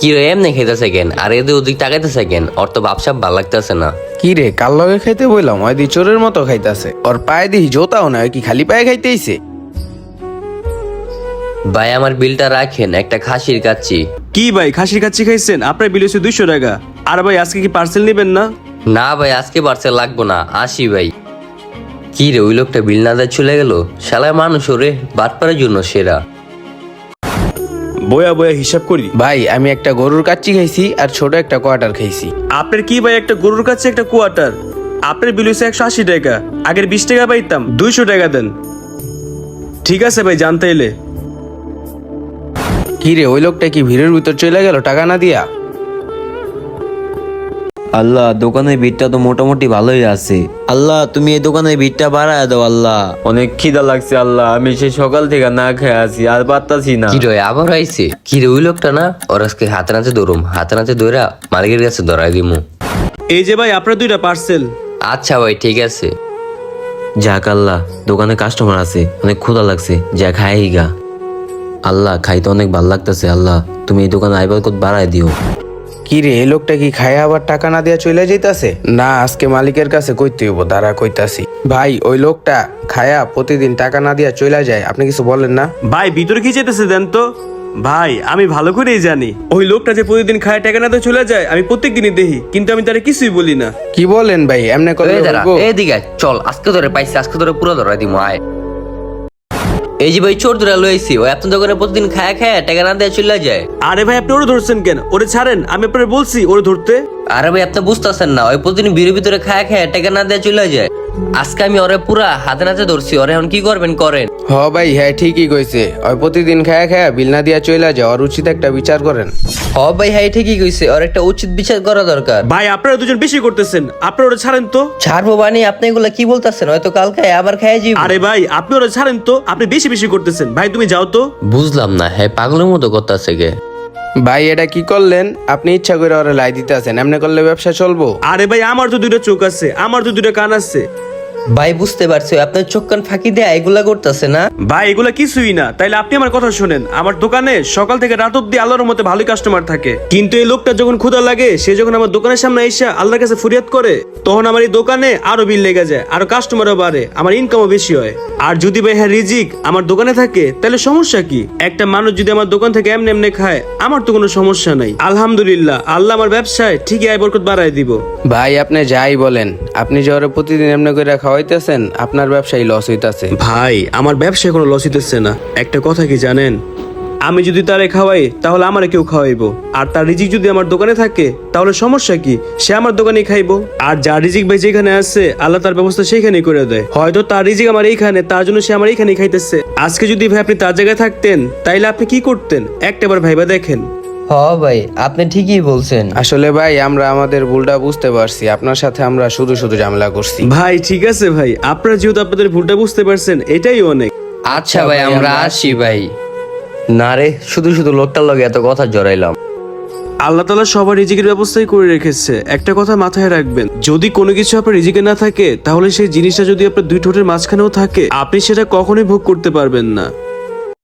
কি রে এমনি খাইতেছে কেন? আর এদের ওদিক তাকাইতেছে কেন? ওর তো ভাবসাব ভালো লাগতেছে না। কি রে কাল লগে খাইতে বললাম ওই দি চোরের মতো খাইতাছে। ওর পায়ে দিহি জোতাও না কি খালি পায়ে খাইতেইছে? ভাই আমার বিলটা রাখেন একটা খাসির কাচ্ছি। কি ভাই খাসির কাচ্চি খাইছেন? আপনার বিল হচ্ছে দুইশো টাকা। আর ভাই আজকে কি পার্সেল নেবেন না? না ভাই আজকে পার্সেল লাগবো না আসি ভাই। কি রে ওই লোকটা বিল না দেয় চলে গেল? শালায় মানুষ ওরে বাটপারের জন্য সেরা। বয়া বয়া হিসাব করি। ভাই আমি একটা গরুর কাচ্চি খাইছি আর ছোট একটা কোয়ার্টার খাইছি। আপনার কি ভাই একটা গরুর কাছে একটা কোয়ার্টার আপনার বিল হয়েছে একশো আশি টাকা। আগের বিশ টাকা পাইতাম দুইশো টাকা দেন। ঠিক আছে ভাই জানতে এলে। কি রে ওই লোকটা কি ভিড়ের ভিতর চলে গেল টাকা না দিয়া? আল্লাহ দোকানের ভিড়টা তো মোটামুটি ভালোই আছে। আল্লাহ তুমি এই দোকানের ভিড়টা বাড়ায় দাও আল্লাহ। অনেক খিদা লাগছে আল্লাহ। আমি সেই সকাল থেকে না খেয়ে আছি আর পারতাছি না। কি রে আবার আইছে? কি রে ওই লোকটা না? ওর আজকে হাতে নাচে দৌড়ুম হাতে নাচে দৌড়া মালিকের কাছে ধরাই দিমু। এই যে ভাই আপনার দুইটা পার্সেল আচ্ছা ভাই ঠিক আছে। যাক আল্লাহ দোকানে কাস্টমার আছে অনেক ক্ষুধা লাগছে। যা খাই গা আল্লাহ খাইতে অনেক ভালো লাগতেছে আল্লাহ। তুমি এই দোকানে আইবার কত বাড়ায় দিও। কি রে লোকটা কি খায় আবার টাকা না দিয়া চলে যাইতাছে? না আজকে মালিকের কাছে কইতে হইব দাঁড়া কইতাছি। ভাই ওই লোকটা খায়া প্রতিদিন টাকা না দিয়া চলে যায় আপনি কিছু বলেন না? ভাই ভিতরে কি যেতেছে দেন তো? ভাই আমি ভালো করেই জানি। ওই লোকটা যে প্রতিদিন খায় টাকা না তো চলে যায় আমি প্রত্যেক দিনই দেখি কিন্তু আমি তারা কিছুই বলি না। কি বলেন ভাই এমনি করে এদিকে চল আজকে ধরে পাইছি আজকে ধরে পুরো ধরাই দিমু আয়। এই যে ভাই চোর ধরে লইছি ও আপনার দোকানে প্রতিদিন খায়া খায়া টাকা না দেয়া চলে যায়। আরে ভাই, আপনি ওরে ধরছেন কেন? ওরে ছাড়েন, আমি আপনার বলছি ওরে ধরতে। আরে ভাই আপনি বুঝতেছেন না। ওই প্রতিদিন বিড়ির ভিতরে খায়া খায়া টাকা না দেয়া চলে যায়। আজকে আমি ওরে পুরা হাতে নাতে ধরছি। ওরে এখন কি করবেন করেন? হ ভাই হ্যাঁ ঠিকই কইছে। ওই প্রতিদিন খায়া খায়া বিল না দিয়া চলে যায়। ওর উচিত একটা বিচার করেন। হ ভাই হ্যাঁ ঠিকই কইছে। ওর একটা উচিত বিচার করা দরকার। ভাই আপনারা দুজন বেশি করতেছেন। আপনারা ওরে ছাড়েন তো। ছাড়বো বানি আপনি এগুলা কি বলতেছেন? হয়তো কাল খায় আবার খায় যাইব আরে ভাই আপনি ওরা ছাড়েন তো। আপনি বেশি বেশি করতেছেন। ভাই তুমি যাও তো। বুঝলাম না হ্যাঁ পাগলের মতো করতেছে গে। ভাই, এটা কি করলেন? আপনি ইচ্ছা করে ওরা লাই দিতে আছেন, এমনি করলে ব্যবসা চলবো? আরে ভাই, আমার তো দুটো চোখ আছে, আমার তো দুইটা কান আছে। ভাই বুঝতে পারছি আপনার চোখ কান ফাঁকি দেয়া এগুলা করতেছে না? ভাই এগুলা কিছুই না। তাইলে আপনি আমার কথা শুনেন। আমার দোকানে সকাল থেকে রাত অব্দি আল্লাহর মতো ভালোই কাস্টমার থাকে। কিন্তু এই লোকটা যখন ক্ষুধা লাগে সে যখন আমার দোকানের সামনে এসে আল্লাহর কাছে ফরিয়াদ করে তখন আমার এই দোকানে আরও বিল লেগে যায় আরও কাস্টমারও বাড়ে আমার ইনকামও বেশি হয়। আর যদি ভাই হ্যাঁ রিজিক আমার দোকানে থাকে তাহলে সমস্যা কি? একটা মানুষ যদি আমার দোকান থেকে এমনি এমনি খায় আমার তো কোনো সমস্যা নাই। আলহামদুলিল্লাহ আল্লাহ আমার ব্যবসায় ঠিকই আয় বরকত বাড়ায় দিব। ভাই আপনি যাই বলেন। আপনি যে ওরা প্রতিদিন এমনি করে খাওয়াইতেছেন আপনার ব্যবসায় লস হইতাছে। ভাই, আমার ব্যবসায় কোনো লস হইতেছে না। একটা কথা কি জানেন? আমি যদি তারে খাওয়াই, তাহলে আমারে কেউ খাওয়াইবো। আর তার রিজিক যদি আমার দোকানে থাকে, তাহলে সমস্যা কি? সে আমার দোকানেই খাইবো। আর যার রিজিক ভাই যেখানে আছে, আল্লাহ তার ব্যবস্থা সেইখানেই করে দেয়। হয়তো তার রিজিক আমার এইখানে, তার জন্য সে আমার এইখানেই খাইতেছে। আজকে যদি ভাই আপনি তার জায়গায় থাকতেন, তাইলে আপনি কি করতেন? একটা একটাবার ভাইবা দেখেন। হ ভাই আপনি ঠিকই বলছেন। আসলে ভাই আমরা আমাদের ভুলটা বুঝতে পারছি। আপনার সাথে আমরা শুধু শুধু ঝামেলা করছি। ভাই ঠিক আছে ভাই। আপনারা যেহেতু আপনাদের ভুলটা বুঝতে পারছেন এটাই অনেক। আচ্ছা ভাই আমরা আসি। ভাই। না রে শুধু শুধু লোকটার লগে এত কথা জড়াইলাম। আল্লাহ তালা সবার রিজিকের ব্যবস্থাই করে রেখেছে। একটা কথা মাথায় রাখবেন যদি কোনো কিছু আপনার রিজিকে না থাকে তাহলে সেই জিনিসটা যদি আপনার দুই ঠোঁটের মাঝখানেও থাকে আপনি সেটা কখনোই ভোগ করতে পারবেন না।